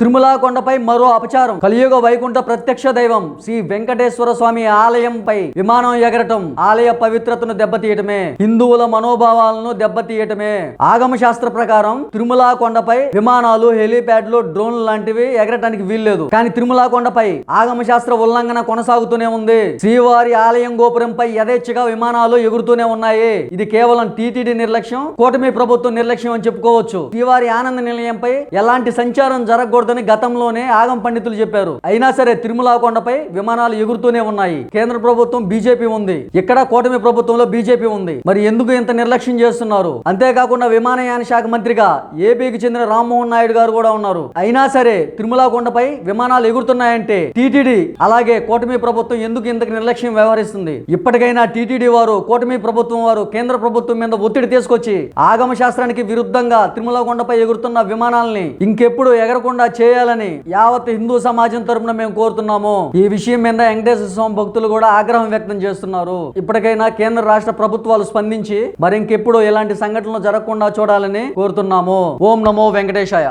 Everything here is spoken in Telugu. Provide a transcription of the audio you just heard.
తిరుమల కొండపై మరో అపచారం. కలియుగ వైకుంఠ ప్రత్యక్ష దైవం శ్రీ వెంకటేశ్వర స్వామి ఆలయంపై విమానం ఎగరటం ఆలయ పవిత్రతను దెబ్బతీయటమే హిందువుల మనోభావాలను దెబ్బతీయటమే. ఆగమ శాస్త్ర ప్రకారం తిరుమల కొండపై విమానాలు హెలీప్యాడ్లు డ్రోన్లు లాంటివి ఎగరటానికి వీల్లేదు. కానీ తిరుమల కొండపై ఆగమ శాస్త్ర ఉల్లంఘన కొనసాగుతూనే ఉంది. శ్రీవారి ఆలయం గోపురంపై యథేచ్ఛగా విమానాలు ఎగురుతూనే ఉన్నాయి. ఇది కేవలం టీటీడీ నిర్లక్ష్యం కూటమి ప్రభుత్వం నిర్లక్ష్యం అని చెప్పుకోవచ్చు. శ్రీవారి ఆనంద నిలయంపై ఎలాంటి సంచారం జరగకూడదు ఉండకూడదని గతంలోనే ఆగం పండితులు చెప్పారు. అయినా సరే తిరుమల కొండపై విమానాలు ఎగురుతూనే ఉన్నాయి. కేంద్ర ప్రభుత్వం బీజేపీ ఉంది. ఇక్కడ కూటమి ప్రభుత్వంలో బీజేపీ ఉంది. మరి ఎందుకు ఇంత నిర్లక్ష్యం చేస్తున్నారు? అంతేకాకుండా విమానయాన శాఖ మంత్రిగా ఏపీకి చెందిన రామ్మోహన్ నాయుడు గారు కూడా ఉన్నారు. అయినా సరే తిరుమల కొండపై విమానాలు ఎగురుతున్నాయంటే టీటీడీ అలాగే కూటమి ప్రభుత్వం ఎందుకు ఇంతకు నిర్లక్ష్యం వ్యవహరిస్తుంది? ఇప్పటికైనా టీటీడీ వారు కూటమి ప్రభుత్వం వారు కేంద్ర ప్రభుత్వం మీద ఒత్తిడి తీసుకొచ్చి ఆగమ శాస్త్రానికి విరుద్ధంగా తిరుమల కొండపై ఎగురుతున్న విమానాలని ఇంకెప్పుడు ఎగరకుండా చేయాలని యావత్ హిందూ సమాజం తరపున మేము కోరుతున్నాము. ఈ విషయం మీద వెంకటేశ్వర స్వామి భక్తులు కూడా ఆగ్రహం వ్యక్తం చేస్తున్నారు. ఇప్పటికైనా కేంద్ర రాష్ట్ర ప్రభుత్వాలు స్పందించి మరి ఇంకెప్పుడు ఇలాంటి సంఘటనలు జరగకుండా చూడాలని కోరుతున్నాము. ఓం నమో వెంకటేశాయ.